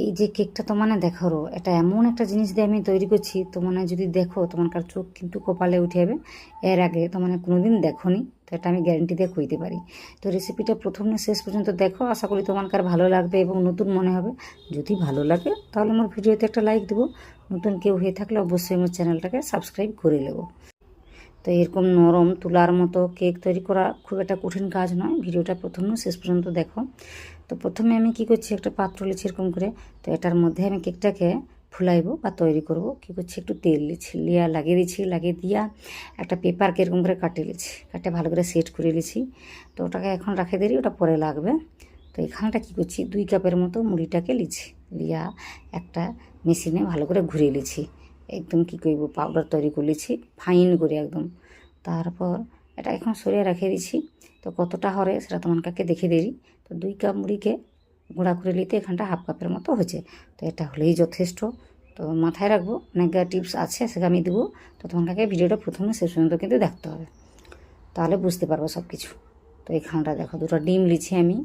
এই যে কেকটা তো মানে দেখো রো, এটা এমন একটা জিনিস দিয়ে আমি তৈরি করছি তো মানে যদি দেখো তোমার চোখ কিন্তু কপালে উঠে যাবে। এর আগে তো মানে কোনোদিন দেখোনি তো এটা আমি গ্যারেন্টি দিয়ে কইতে পারি। তো রেসিপিটা প্রথম না শেষ পর্যন্ত দেখো আশা করি তোমার কার ভালো লাগবে এবং নতুন মনে হবে। যদি ভালো লাগে তাহলে আমার ভিডিওতে একটা লাইক দেবো। নতুন কেউ হয়ে থাকলে অবশ্যই আমার চ্যানেলটাকে সাবস্ক্রাইব করে নেব তো এরকম নরম তুলার মতো কেক তৈরি করা খুব একটা কঠিন কাজ নয় ভিডিওটা প্রথম শেষ পর্যন্ত দেখো। তো প্রথমে আমি কি করছি, একটা পাত্র লিছি এরকম করে তো এটার মধ্যে আমি কেকটাকে ফুলাইবো বা তৈরি করব। কি করছি, একটু তেল লিছি লিয়া লাগিয়ে দিচ্ছি, লাগিয়ে দিয়া একটা পেপারকে এরকম করে কাটিয়ে লিছি কাটে ভালো করে সেট করে লিছি তো ওটাকে এখন রাখে দিই ওটা পরে লাগবে। তো এখানটা কি করছি, দুই কাপের মতো মুড়িটাকে লিছি লিয়া একটা মেশিনে ভালো করে ঘুরিয়ে লিছি একদম কী করব পাউডার তৈরি করে লিছি ফাইন করে একদম। তারপর এটা এখন সরিয়ে রেখে দিছি। তো কতটা হরে সেটা তোমাকে দেখে দিই। তো দুই কাপ মুড়িকে গুঁড়া করে নিতে এখানটা হাফ কাপের মতো হয়েছে। তো এটা হলেই যথেষ্ট। তো মাথায় রাখব অনেক টিপস আছে সেটা আমি দেবো। তো তোমাকে ভিডিওটা প্রথমে শেষ পর্যন্ত কিন্তু দেখতে হবে। তাহলে বুঝতে পারব সব কিছু তো এখানটা দেখো, দুটো ডিম লিছি আমি।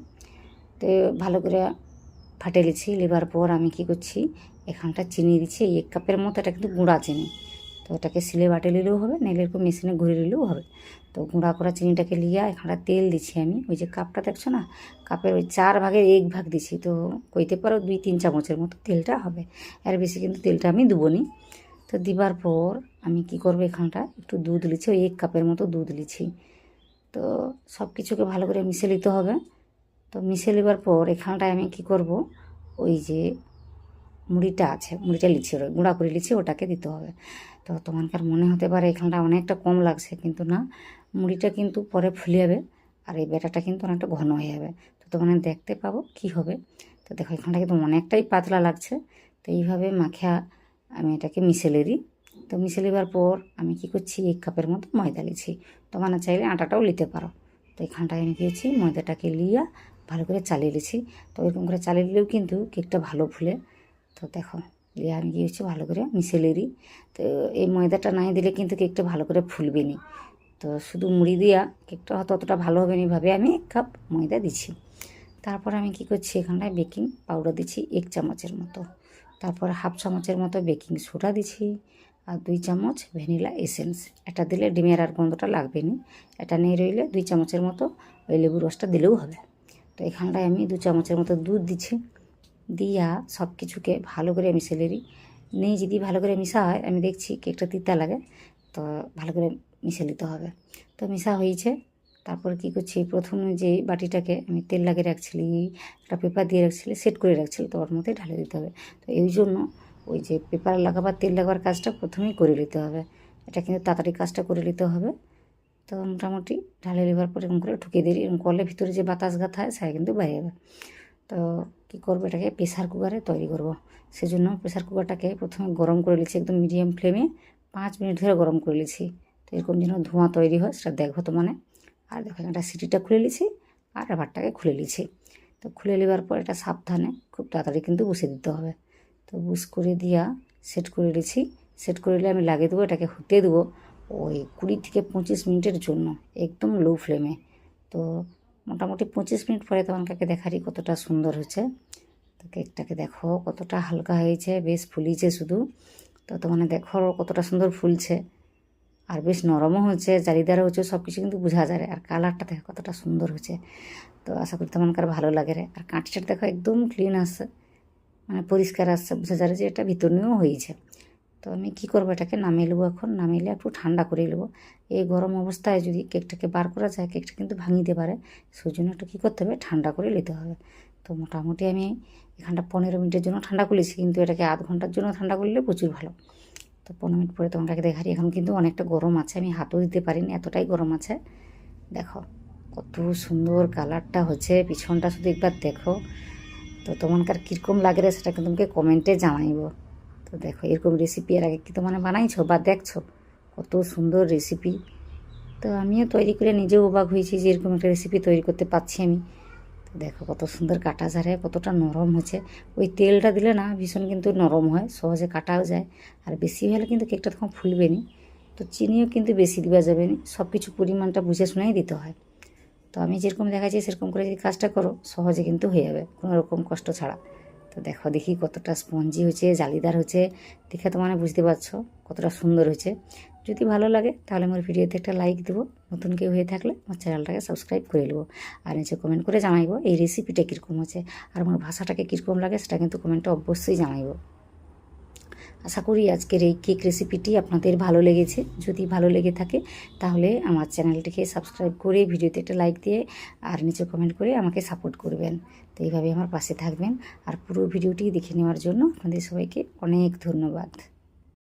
তো ভালো করে ফাটে লিছি, লিবার পর আমি কি করছি, এখানটা চিনি দিচ্ছি এক কাপের মতো, এটা কিন্তু গুঁড়া চিনি। তো এটাকে সিলে বাটে নিলেও হবে নাহলে এরকম মেশিনে ঘুরে নিলেও হবে। তো গুঁড়া করা চিনিটাকে লিয়া এখানটা তেল দিচ্ছি আমি। ওই যে কাপটা দেখছ না? কাপের ওই চার ভাগের এক ভাগ দিছি তো কইতে পারো দুই তিন চামচের মতো তেলটা হবে। এর বেশি কিন্তু তেলটা আমি দেবো নি। তো দিবার পর আমি কি করব এখানটা একটু দুধ লিছি ওই এক কাপের মতো দুধ লিছি তো সব কিছুকে ভালো করে মিশে নিতে হবে। তো মিশে নেবার পর এখানটায় আমি কি করব? ওই যে মুড়িটা আছে, মুড়িটা লিচি গুঁড়া করে লিচি ওটাকে দিতে হবে। তো তোমার মনে হতে পারে এখানটা অনেকটা কম লাগছে, কিন্তু না, মুড়িটা কিন্তু পরে ফুলে যাবে আর এই ব্যাটাটা কিন্তু অনেকটা ঘন হয়ে যাবে। তো তোমার দেখতে পাবো কি হবে। তো দেখো, এখানটা কিন্তু অনেকটাই পাতলা লাগছে। তো এইভাবে মাখা আমি এটাকে মিশেলে দিই। তো মিশে নেবার পর আমি কি করছি, এক কাপের মতো ময়দা লিছি তোমরা চাইলে আটাটাও নিতে পারো। তো এখানটায় আমি দিয়েছি ময়দাটাকে লিয়া ভালো করে চালিয়ে নিছি তো এরকম করে চালিয়ে নিলেও কিন্তু কেকটা ভালো ফুলে। তো দেখো দিয়ে আমি হচ্ছে ভালো করে, মিশিয়ে দিই। তো এই ময়দাটা নাই দিলে কিন্তু কেকটা ভালো করে ফুলবে নি তো শুধু মুড়ি দিয়া কেকটা হয়তো অতটা ভালো হবে না ভাবে আমি এক কাপ ময়দা দিচ্ছি তারপর আমি কি করছি, এখানটায় বেকিং পাউডার দিচ্ছি এক চামচের মতো। তারপর হাফ চামচের মতো বেকিং সোডা দিচ্ছি আর দুই চামচ ভ্যানিলা এসেন্স। এটা দিলে ডিমের আর গন্ধটা লাগবে না এটা নেই রইলে দুই চামচের মতো ওই লেবুর রসটা দিলেও হবে। তো এখানটায় আমি দু চামচের মতো দুধ দিচ্ছি দিয়া সব কিছুকে ভালো করে মিশে দিই। নেই যদি ভালো করে মিশা হয়, আমি দেখছি কেকটা তিতা লাগে, তো ভালো করে মিশে নিতে হবে। তো মিশা হয়েছে। তারপর কি করছি? প্রথমে যে বাটিটাকে আমি তেল লাগিয়ে রাখছিলি, একটা পেপার দিয়ে রাখছিলি, সেট করে রাখছিলি, তো ওর মধ্যে ঢালে দিতে হবে। তো এই জন্য ওই যে পেপার লাগাবার, তেল লাগাবার কাজটা প্রথমেই করে নিতে হবে। এটা কিন্তু তাড়াতাড়ি কাজটা করে নিতে হবে। তো মোটামুটি ঢালে নেবার পর এরকম করে ঠুকিয়ে দিই এরকম কলের ভিতরে যে বাতাস গাথা হয়, সেটা কিন্তু বাইরে যাবে। তো কী করব এটাকে প্রেসার কুকারে তৈরি করব। সেজন্য প্রেসার কুকারটাকে প্রথমে গরম করে নিচ্ছি একদম মিডিয়াম ফ্লেমে পাঁচ মিনিট ধরে গরম করে নিচ্ছি। তো এরকম যেন ধোঁয়া তৈরি হয়, সেটা দেখো তো মানে। আর দেখো একটা সিটিটা খুলে নিছি আর রাবারটাকে খুলে নিছি তো খুলে নেবার পর এটা সাবধানে খুব তাড়াতাড়ি কিন্তু বসে দিতে হবে। তো বুস করে দিয়া সেট করে নিছি সেট করে নিলে আমি লাগিয়ে দেবো, এটাকে হতে দেবো ওই কুড়ি থেকে পঁচিশ মিনিটের জন্য, একদম লো ফ্লেমে তো মোটামুটি পঁচিশ মিনিট পরে তোমাকে দেখারই কতটা সুন্দর হয়েছে। তো কেকটাকে দেখো, কতটা হালকা হয়েছে, বেশ ফুলিছে শুধু। তো তোমার দেখো কতটা সুন্দর ফুলছে। আর বেশ নরমও হচ্ছে জালিদারও হচ্ছে সব কিছু কিন্তু বোঝা যায়। আর কালারটা দেখো কতটা সুন্দর হচ্ছে তো আশা করি তোমার ভালো লাগে রে। আর কাঁচটা দেখো একদম ক্লিন আসছে। মানে পরিষ্কার আসছে, বোঝা যায় যে এটা ভিতর নিয়েও হয়েছে। তো আমি কি করব এটাকে? নামিয়ে নেব এখন। নামিয়ে একটু ঠান্ডা করে নেব। এই গরম অবস্থায় যদি কেকটাকে বার করা যায়, কেকটা কিন্তু ভাঙিতে পারে। সেই জন্য একটু কী করতে হবে? ঠান্ডা করে নিতে হবে। তো মোটামুটি আমি এখানটা পনেরো মিনিটের জন্য ঠান্ডা করেছি, কিন্তু এটাকে আধ ঘণ্টার জন্য ঠান্ডা করলে প্রচুর ভালো। তো পনেরো মিনিট পরে তোমাকে দেখারি। এখন কিন্তু অনেকটা গরম আছে। আমি হাতও দিতে পারিনি, এতটাই গরম আছে। দেখো, কত সুন্দর কালারটা হচ্ছে। পিছনটা শুধু একবার দেখো। তো তোমার কীরকম লাগে সেটা কিন্তু তোমাকে কমেন্টে জানাইব। তো দেখো, এরকম রেসিপি এর আগে কি তো মানে বানাইছো বা দেখছ? কত সুন্দর রেসিপি তো আমিও তৈরি করে নিজেও অবাক হয়েছি যে এরকম একটা রেসিপি তৈরি করতে পারছি আমি। তো দেখো, কত সুন্দর কাটা ঝাড়ে কতটা নরম হচ্ছে। ওই তেলটা দিলে না ভীষণ কিন্তু নরম হয়, সহজে কাটাও যায়। আর বেশি হলে কিন্তু কেকটা তখন ফুলবে নি। তো চিনিও কিন্তু বেশি দেওয়া যাবে না সব কিছু পরিমাণটা বুঝে শুনেই দিতে হয়। তো আমি যেরকম দেখাচ্ছি, সেরকম করে যদি কাজটা করো, সহজে কিন্তু হয়ে যাবে, কোনো রকম কষ্ট ছাড়া। দেখো, দেখি কতটা স্পঞ্জি হয়েছে, জালিদার হয়েছে। দেখে তো মানে বুঝতে পারছ কতটা সুন্দর হয়েছে। যদি ভালো লাগে, তাহলে আমার ভিডিওতে একটা লাইক দেবো। নতুন কেউ হয়ে থাকলে আমার চ্যানেলটাকে সাবস্ক্রাইব করে নেব। আর নিচে কমেন্ট করে জানাইবো এই রেসিপিটা কীরকম হচ্ছে আর আমার ভাষাটাকে কীরকম লাগে, সেটা কিন্তু কমেন্টটা অবশ্যই জানাইবো। আশা করি আজকের এই কেক রেসিপিটি আপনাদের ভালো লেগেছে। যদি ভালো লেগে থাকে, তাহলে আমার চ্যানেলটিকে সাবস্ক্রাইব করে ভিডিওতে একটা লাইক দিয়ে আর নিচে কমেন্ট করে আমাকে সাপোর্ট করবেন। তো এইভাবে আমার পাশে থাকবেন। আর পুরো ভিডিওটি দেখে নেওয়ার জন্য আপনাদের সবাইকে অনেক ধন্যবাদ।